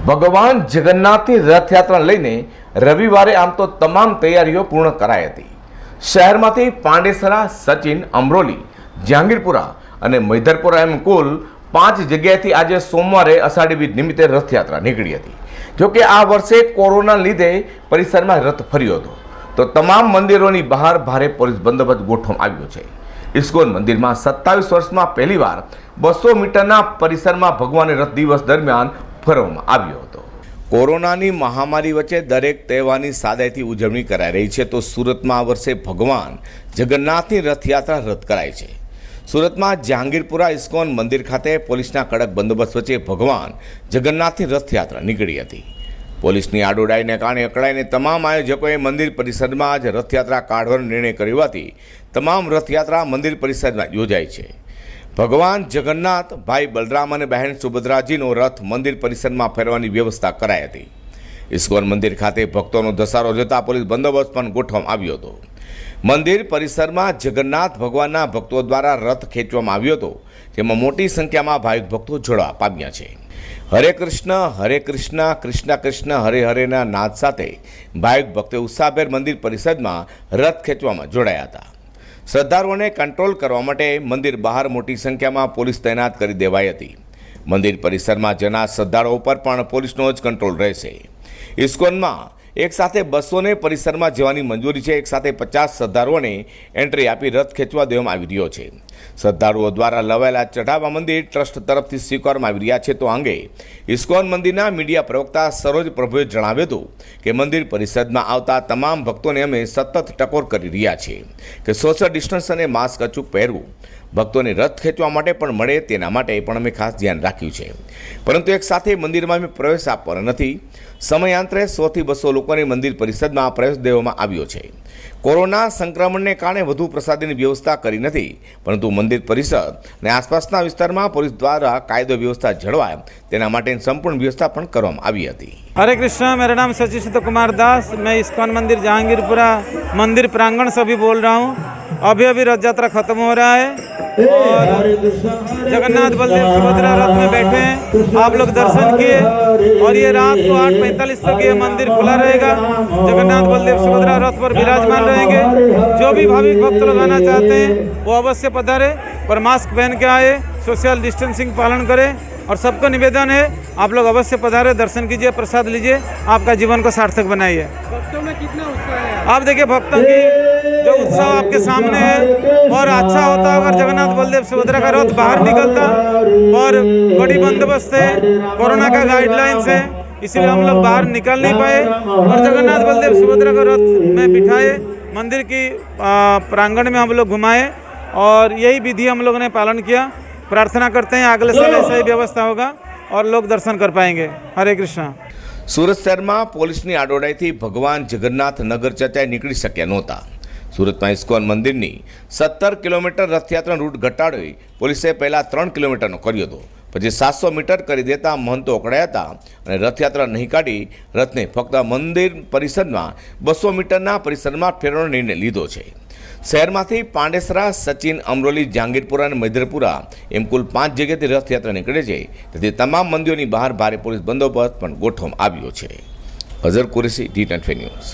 ભગવાન જગન્નાથની રથયાત્રા લઈને રવિવારે આમ તો તમામ તૈયારીઓ પૂર્ણ કરાઈ હતી. શહેરમાંથી પાંડેસરા, સચિન, અમરોલી, જહાંગીરપુરા અને મૈધરપુરા એમ કુલ પાંચ જગ્યાએથી આજે સોમવારે અષાઢી બીજ નિમિત્તે રથયાત્રા નીકળી હતી. જોકે આ વર્ષે કોરોના લીધે પરિસરમાં રથ ફર્યો હતો. તો તમામ મંદિરોની બહાર ભારે પોલીસ બંદોબસ્ત ગોઠવવામાં આવ્યો છે. ઇસ્કોન મંદિરમાં સત્તાવીસ વર્ષમાં પહેલીવાર બસો મીટરના પરિસરમાં ભગવાન રથ દિવસ દરમિયાન ફરવામાં આવ્યો હતો. કોરોનાની મહામારી વચ્ચે દરેક તહેવારની સાદાઈથી ઉજવણી કરાઈ રહી છે તો સુરતમાં આ વર્ષે ભગવાન જગન્નાથની રથયાત્રા રદ કરાઈ છે. સુરતમાં જહાંગીરપુરા ઇસ્કોન મંદિર ખાતે પોલીસના કડક બંદોબસ્ત વચ્ચે ભગવાન જગન્નાથની રથયાત્રા નીકળી હતી. પોલીસની આડોડાઈને કારણે અકળાઈને તમામ આયોજકોએ મંદિર પરિસરમાં જ રથયાત્રા કાઢવાનો નિર્ણય કર્યો હોવાથી તમામ રથયાત્રા મંદિર પરિસરમાં યોજાઈ છે. ભગવાન જગન્નાથ, ભાઈ બલરામ અને બહેન સુભદ્રાજીનો રથ મંદિર પરિસરમાં ફેરવાની વ્યવસ્થા કરાઈ હતી. ઇસ્કોન મંદિર ખાતે ભક્તોનો ધસારો જતા પોલીસ બંદોબસ્ત પણ ગોઠવવામાં આવ્યો હતો. મંદિર પરિસરમાં જગન્નાથ ભગવાનના ભક્તો દ્વારા રથ ખેંચવામાં આવ્યો હતો, જેમાં મોટી સંખ્યામાં ભાવિક ભક્તો જોડવા પામ્યા છે. હરે કૃષ્ણ હરે કૃષ્ણ કૃષ્ણ કૃષ્ણ, હરે હરેના નાદ સાથે ભાવિક ભક્તો ઉત્સાહભેર મંદિર પરિષદમાં રથ ખેંચવામાં જોડાયા હતા. શ્રદ્ધાળુઓને કંટ્રોલ કરવા માટે મંદિર બહાર મોટી સંખ્યામાં પોલીસ તૈનાત કરી દેવાઈ હતી. મંદિર પરિસરમાં જનાર શ્રદ્ધાળુઓ પર પણ પોલીસનો જ કંટ્રોલ રહેશે. ઇસ્કોનમાં એક સાથે બસોને પરિસરમાં જવાની મંજૂરી છે. એક સાથે પચાસ શ્રદ્ધાળુઓને એન્ટ્રી આપી રથ ખેંચવા દેવામાં આવી રહ્યો છે. શ્રદ્ધાળુઓ દ્વારા લવાયેલા ચઢાવા મંદિર ટ્રસ્ટ તરફથી સ્વીકારવામાં આવી રહ્યા છે. તો અંગે ઇસ્કોન મંદિરના મીડિયા પ્રવક્તા સરોજ પ્રભુએ જણાવ્યું હતું કે મંદિર પરિષદમાં આવતા તમામ ભક્તોને અમે સતત ટકોર કરી રહ્યા છીએ કે સોશિયલ ડિસ્ટન્સ અને માસ્ક અચૂક પહેરવું ભક્તોને રથ ખેંચવા માટે પણ મળે, તેના માટે પણ અમે ખાસ ધ્યાન રાખ્યું છે. પરંતુ એક સાથે મંદિરમાં અમે પ્રવેશ આપવાનો નથી. સમયાંતરે સોથી બસો લોકોને મંદિર પરિષદમાં પ્રવેશ દેવામાં આવ્યો છે. કોરોના સંક્રમણને કારણે વધુ પ્રસાદીની વ્યવસ્થા કરી નથી, પરંતુ મંદિર પરિષદ અને આસપાસના વિસ્તારમાં પોલીસ દ્વારા કાયદો વ્યવસ્થા જળવાય, તેના માટેની સંપૂર્ણ વ્યવસ્થા પણ કરવામાં આવી હતી. હરે કૃષ્ણ, મેરા નામ સચિન કુમાર દાસ. મેં ઇસ્કોન મંદિર, જહાંગીરપુરા મંદિર પ્રાંગણ સભી બોલ રહા હું. अभी अभी रथ यात्रा खत्म हो रहा है और जगन्नाथ बलदेव सुभद्रा रथ में बैठे हैं। आप लोग दर्शन किए और ये रात को आठ पैंतालीस तक ये मंदिर खुला रहेगा। जगन्नाथ बलदेव सुभद्रा रथ पर विराजमान रहेंगे। जो भी भाविक भक्त लोग आना चाहते हैं वो अवश्य पधारे पर मास्क पहन के आए सोशल डिस्टेंसिंग पालन करें और सबको निवेदन है आप लोग अवश्य पधारे दर्शन कीजिए प्रसाद लीजिए। आपका जीवन को सार्थक बनाइए। भक्तों में कितना उत्साह है। आप देखिए भक्तों की जो उत्साह आपके सामने है और अच्छा होता अगर जगन्नाथ बलदेव सुभद्रा का रथ बाहर निकलता और बड़ी बंदोबस्त है कोरोना का गाइडलाइंस है इसलिए हम लोग बाहर निकल नहीं पाए और जगन्नाथ बलदेव सुभद्रा का रथ में बिठाए मंदिर की आ, प्रांगण में हम लोग घुमाए और यही विधि हम लोगों ने पालन किया प्रार्थना करते हैं अगले साल ऐसा ही व्यवस्था होगा और लोग दर्शन कर पाएंगे हरे कृष्णा સુરત શહેરમાં પોલીસની આડોડાઈથી ભગવાન જગન્નાથ નગર ચર્ચાએ નીકળી શક્યા નહોતા સુરતમાં ઇસ્કોન મંદિરની સત્તર કિલોમીટર રથયાત્રા રૂટ ઘટાડી પોલીસે પહેલાં ત્રણ કિલોમીટરનો કર્યો હતો. પછી સાતસો મીટર કરી દેતા મહંતો અકળાયા હતા અને રથયાત્રા નહીં કાઢી રથને ફક્ત મંદિર પરિસરમાં બસો મીટરના પરિસરમાં ફેરવાનો નિર્ણય લીધો છે. શહેરમાંથી પાંડેસરા, સચિન, અમરોલી, જહાંગીરપુરા અને મૈદરપુરા એમ કુલ પાંચ જગ્યાએથી રથયાત્રા નીકળે છે. તેથી તમામ મંદિરોની બહાર ભારે પોલીસ બંદોબસ્ત પણ ગોઠવવામાં આવ્યો છે. Azhar Kureshi, T twenty news.